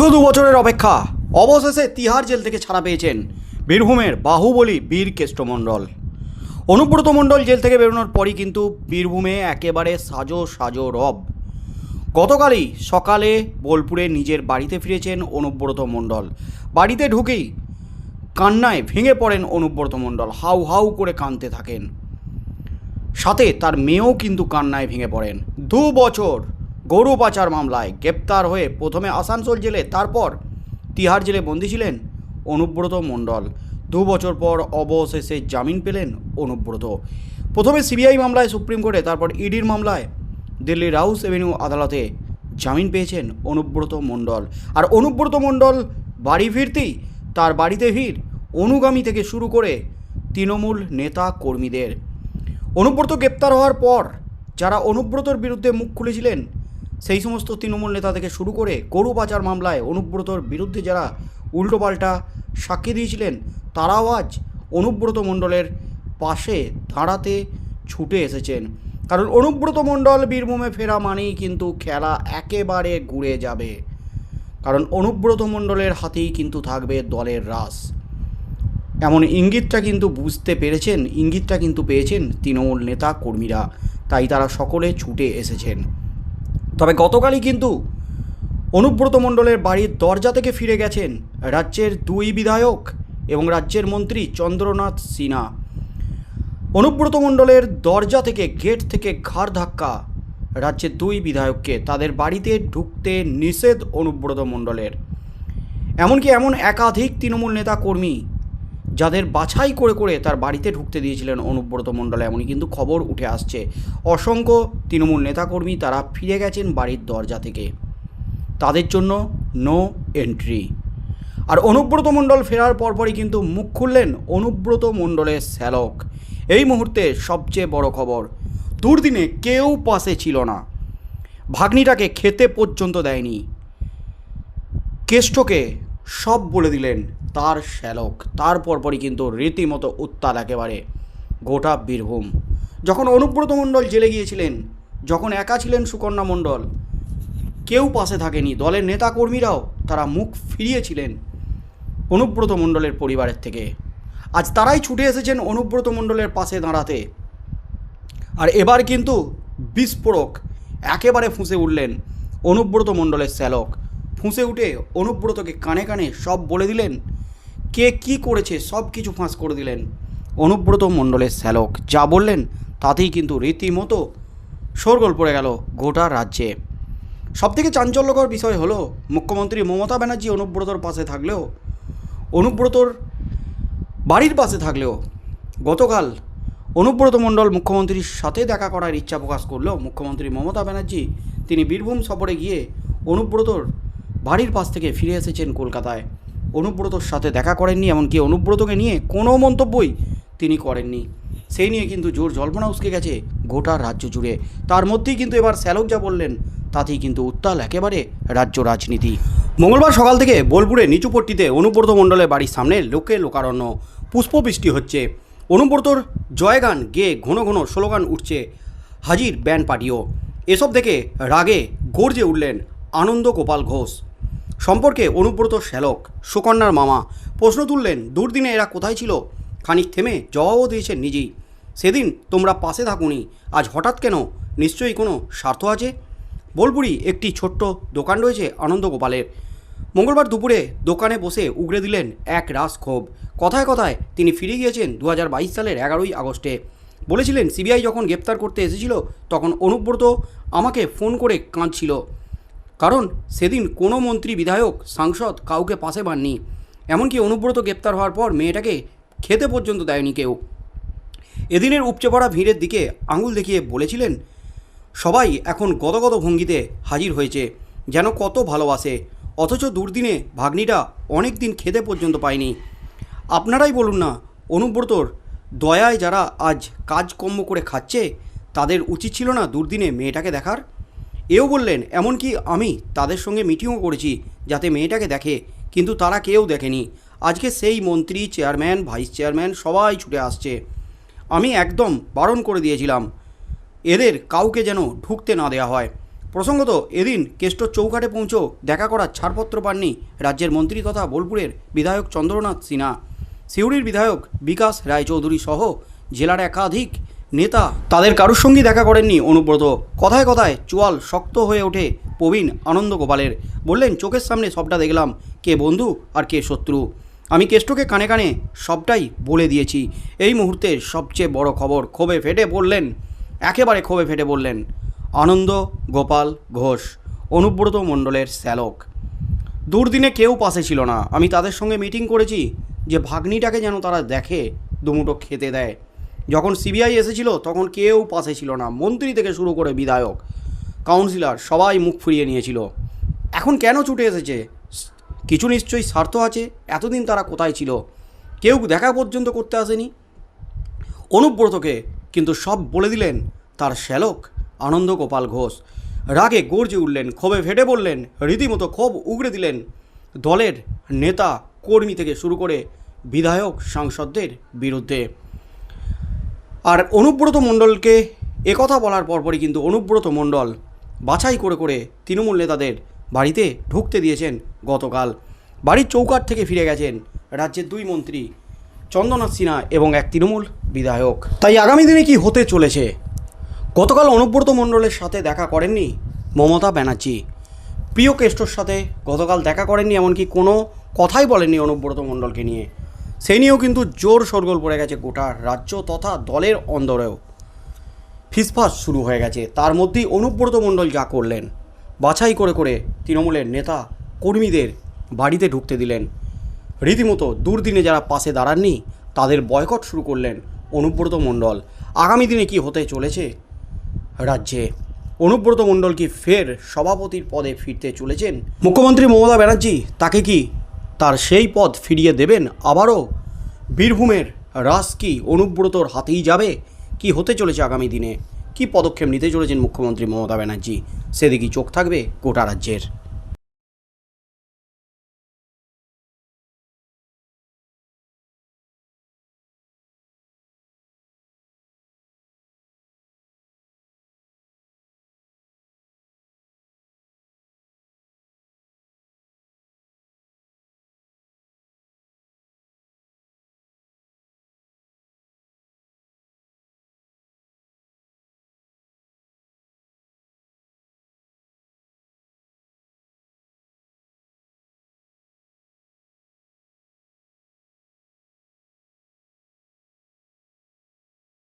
দীর্ঘ দু বছরের অপেক্ষা অবশেষে তিহার জেল থেকে ছাড়া পেয়েছেন বীরভূমের বাহুবলী বীর কেষ্টমণ্ডল। অনুব্রত মণ্ডল জেল থেকে বেরোনোর পরই কিন্তু বীরভূমে একেবারে সাজো সাজো রব। গতকালই সকালে বোলপুরে নিজের বাড়িতে ফিরেছেন অনুব্রত মণ্ডল। বাড়িতে ঢুকেই কান্নায় ভেঙে পড়েন অনুব্রত মণ্ডল, হাউ হাউ করে কাঁদতে থাকেন। সাথে তার মেয়েও কিন্তু কান্নায় ভেঙে পড়েন। দু বছর গরু পাচার মামলায় গ্রেপ্তার হয়ে প্রথমে আসানসোল জেলে, তারপর তিহার জেলে বন্দী ছিলেন অনুব্রত মণ্ডল। দু বছর পর অবশেষে জামিন পেলেন অনুব্রত। প্রথমে সিবিআই মামলায়, সুপ্রিম কোর্টে, তারপর ইডির মামলায় দিল্লির রাউস এভিনিউ আদালতে জামিন পেয়েছেন অনুব্রত মণ্ডল। আর অনুব্রত মণ্ডল বাড়ি ফিরতেই তার বাড়িতে ভিড় অনুগামী থেকে শুরু করে তৃণমূল নেতা কর্মীদের। অনুব্রত গ্রেপ্তার হওয়ার পর যারা অনুব্রতর বিরুদ্ধে মুখ খুলেছিলেন সেই সমস্ত তৃণমূল নেতা থেকে শুরু করে গরু পাচার মামলায় অনুব্রতর বিরুদ্ধে যারা উল্টোপাল্টা সাক্ষী দিয়েছিলেন, তারাও আজ অনুব্রত মণ্ডলের পাশে দাঁড়াতে ছুটে এসেছেন। কারণ অনুব্রত মণ্ডল বীরভূমে ফেরা মানেই কিন্তু খেলা একেবারে ঘুরে যাবে। কারণ অনুব্রত মণ্ডলের হাতেই কিন্তু থাকবে দলের রাস এমন ইঙ্গিতটা কিন্তু বুঝতে পেরেছেন, ইঙ্গিতটা কিন্তু পেয়েছেন তৃণমূল নেতা কর্মীরা। তাই তারা সকলে ছুটে এসেছেন। তবে গতকালই কিন্তু অনুব্রত মণ্ডলের বাড়ির দরজা থেকে ফিরে গেছেন রাজ্যের দুই বিধায়ক এবং রাজ্যের মন্ত্রী চন্দ্রনাথ সিনহা। অনুব্রত মণ্ডলের দরজা থেকে গেট থেকে ঘাড় ধাক্কা রাজ্যের দুই বিধায়ককে তাদের বাড়িতে ঢুকতে নিষেধ অনুব্রত মণ্ডলের। এমনকি এমন একাধিক তৃণমূল নেতা কর্মী যাদের বাছাই করে করে তার বাড়িতে ঢুকতে দিয়েছিলেন অনুব্রত মণ্ডল, এমনই কিন্তু খবর উঠে আসছে। অসংখ্য তৃণমূল নেতাকর্মী তারা ফিরে গেছেন বাড়ির দরজা থেকে। তাদের জন্য নো এন্ট্রি আর অনুব্রত মণ্ডল ফেরার পরপরই কিন্তু মুখ খুললেন অনুব্রত মণ্ডলের শ্যালক। এই মুহূর্তে সবচেয়ে বড় খবর, দুর্দিনে কেউ পাশে ছিল না। ভাগ্নিটাকে খেতে পর্যন্ত দেয়নি। কেষ্টকে সব বলে দিলেন তার শ্যালক। তার পরপরই কিন্তু রীতিমতো উত্তাল একেবারে গোটা বীরভূম। যখন অনুব্রত মণ্ডল জেলে গিয়েছিলেন, যখন একা ছিলেন সুকন্যা মণ্ডল, কেউ পাশে থাকেনি। দলের নেতাকর্মীরাও তারা মুখ ফিরিয়েছিলেন অনুব্রত মণ্ডলের পরিবারের থেকে। আজ তারাই ছুটে এসেছেন অনুব্রত মণ্ডলের পাশে দাঁড়াতে। আর এবার কিন্তু বিস্ফোরক একেবারে ফুঁসে উঠলেন অনুব্রত মণ্ডলের শ্যালক। ফুঁসে উঠে অনুব্রতকে কানে কানে সব বলে দিলেন কে কি করেছে, সব কিছু ফাঁস করে দিলেন। অনুব্রত মণ্ডলের শ্যালক যা বললেন, তাতেই কিন্তু রীতিমতো শোরগোল পড়ে গেল গোটা রাজ্যে। সবথেকে চাঞ্চল্যকর বিষয় হলো, মুখ্যমন্ত্রী মমতা ব্যানার্জি অনুব্রতর পাশে থাকলেও, অনুব্রতর বাড়ির পাশে থাকলেও, গতকাল অনুব্রত মণ্ডল মুখ্যমন্ত্রীর সাথে দেখা করার ইচ্ছা প্রকাশ করলেও, মুখ্যমন্ত্রী মমতা ব্যানার্জি তিনি বীরভূম সফরে গিয়ে অনুব্রতর বাড়ির পাশ থেকে ফিরে এসেছেন কলকাতায়। অনুব্রতর সাথে দেখা করেননি, এমনকি অনুব্রতকে নিয়ে কোনো মন্তব্যই তিনি করেননি। সেই নিয়ে কিন্তু জোর জল্পনা উসকে গেছে গোটা রাজ্য জুড়ে। তার মধ্যেই কিন্তু এবার শ্যালক যা বললেন, তাতেই কিন্তু উত্তাল একেবারে রাজ্য রাজনীতি। মঙ্গলবার সকাল থেকে বোলপুরে নিচুপট্টিতে অনুব্রত মণ্ডলের বাড়ির সামনে লোকে লোকারণ্য। পুষ্পবৃষ্টি হচ্ছে। অনুব্রতর জয়গান গেয়ে ঘন ঘন স্লোগান উঠছে হাজির ব্যান্ড পার্টিও। এসব দেখে রাগে গর্জে উঠলেন আনন্দ গোপাল ঘোষ। সম্পর্কে অনুব্রত শ্যালক, সুকন্যার মামা। প্রশ্ন তুললেন, দুর্দিনে এরা কোথায় ছিল? খানিক থেমে জবাবও দিয়েছেন নিজেই। সেদিন তোমরা পাশে থাকুনি, আজ হঠাৎ কেন? নিশ্চয়ই কোনো স্বার্থ আছে? বোলপুরি একটি ছোট্ট দোকান রয়েছে আনন্দ গোপালের মঙ্গলবার দুপুরে দোকানে বসে উগড়ে দিলেন এক রাস ক্ষোভ কথায় কথায় তিনি ফিরে গিয়েছেন দু হাজার বাইশ সালের এগারোই আগস্টে। বলেছিলেন, সিবিআই যখন গ্রেপ্তার করতে এসেছিল, তখন অনুব্রত আমাকে ফোন করে কাঁদছিল। কারণ সেদিন কোনো মন্ত্রী বিধায়ক, সাংসদ কাউকে পাশে পাননি। এমনকি অনুব্রত গ্রেপ্তার হওয়ার পর মেয়েটাকে খেতে পর্যন্ত দেয়নি কেউ। এদিনের উপচে পড়া ভিড়ের দিকে আঙুল দেখিয়ে বলেছিলেন, সবাই এখন গদগদ ভঙ্গিতে হাজির হয়েছে, যেন কত ভালোবাসে। অথচ দুর্দিনে ভাগ্নিটা অনেক দিন খেতে পর্যন্ত পায়নি। আপনারাই বলুন না, অনুব্রতর দয়ায় যারা আজ কাজকর্ম করে খাচ্ছে, তাদের উচিত ছিল না দুর্দিনে মেয়েটাকে দেখার? এও বললেন, এমনকি আমি তাদের সঙ্গে মিটিংও করেছি যাতে মেয়েটাকে দেখে, কিন্তু তারা কেউ দেখেনি। আজকে সেই মন্ত্রী চেয়ারম্যান ভাইস চেয়ারম্যান সবাই ছুটে আসছে। আমি একদম বারণ করে দিয়েছিলাম, এদের কাউকে যেন ঢুকতে না দেওয়া হয়। প্রসঙ্গত, এদিন কেষ্ট চৌকাটে পৌঁছেও দেখা করার ছাড়পত্র পাননি রাজ্যের মন্ত্রী তথা বোলপুরের বিধায়ক চন্দ্রনাথ সিনহা। সিউড়ির বিধায়ক বিকাশ রায়চৌধুরী সহ জেলার একাধিক নেতা, তাদের কারোর সঙ্গেই দেখা করেননি অনুব্রত। কথায় কথায় চোয়াল শক্ত হয়ে ওঠে প্রবীণ আনন্দ গোপালের বললেন, চোখের সামনে সবটা দেখলাম। কে বন্ধু আর কে শত্রু? আমি কেষ্টকে কানে কানে সবটাই বলে দিয়েছি। এই মুহূর্তে সবচেয়ে বড় খবর ক্ষোভে ফেটে বললেন, একেবারে ক্ষোভে ফেটে বললেন আনন্দ গোপাল ঘোষ, অনুব্রত মণ্ডলের শ্যালক। দুর্দিনে কেউ পাশে ছিল না। আমি তাদের সঙ্গে মিটিং করেছি যে ভাগ্নিটাকে যেন তারা দেখে দুমুটো খেতে দেয়। যখন সিবিআই এসেছিল, তখন কেউ পাশে ছিল না। মন্ত্রী থেকে শুরু করে বিধায়ক, কাউন্সিলর, সবাই মুখ ফিরিয়ে নিয়েছিল। এখন কেন ছুটে এসেছে? কিছু নিশ্চয়ই স্বার্থ আছে, এতদিন তারা কোথায় ছিল? কেউ দেখা পর্যন্ত করতে আসেনি। অনুব্রতকে কিন্তু সব বলে দিলেন তার শ্যালক আনন্দ গোপাল ঘোষ। রাগে গর্জে উঠলেন, ক্ষোভে ফেটে বললেন রীতিমতো ক্ষোভ উগড়ে দিলেন দলের নেতা কর্মী থেকে শুরু করে বিধায়ক, সাংসদদের বিরুদ্ধে। আর অনুব্রত মণ্ডলকে একথা বলার পরপরই কিন্তু অনুব্রত মণ্ডল বাছাই করে করে তৃণমূল নেতাদের বাড়িতে ঢুকতে দিয়েছেন গতকাল। বাড়ির চৌকাট থেকে ফিরে গেছেন রাজ্যের দুই মন্ত্রী চন্দ্রনাথ সিনহা এবং এক তৃণমূল বিধায়ক। তাই আগামী দিনে কি হতে চলেছে? গতকাল অনুব্রত মণ্ডলের সাথে দেখা করেননি মমতা ব্যানার্জি। প্রিয় কেষ্টর সাথে গতকাল দেখা করেননি এমনকি কোনো কথাই বলেননি অনুব্রত মণ্ডলকে নিয়ে। সেই নিয়েও কিন্তু জোর শোরগোল পড়ে গেছে গোটা রাজ্য তথা দলের অন্দরেও। ফিসফাস শুরু হয়ে গেছে। তার মধ্যেই অনুব্রত মণ্ডল যা করলেন, বাছাই করে করে তৃণমূলের নেতা কর্মীদের বাড়িতে ঢুকতে দিলেন। রীতিমতো দুর্দিনে যারা পাশে দাঁড়াননি, তাদের বয়কট শুরু করলেন অনুব্রত মণ্ডল। আগামী দিনে কি হতে চলেছে রাজ্যে? অনুব্রত মণ্ডল কি ফের সভাপতির পদে ফিরতে চলেছেন? মুখ্যমন্ত্রী মমতা ব্যানার্জি, তাকে কি তার সেই পদ ফিরিয়ে দেবেন আবারও? বীরভূমের রাস কি অনুব্রতর হাতেই যাবে? কি হতে চলেছে আগামী দিনে? কি পদক্ষেপ নিতে চলেছেন মুখ্যমন্ত্রী মমতা ব্যানার্জি? সেদিকেই চোখ থাকবে গোটা রাজ্যের।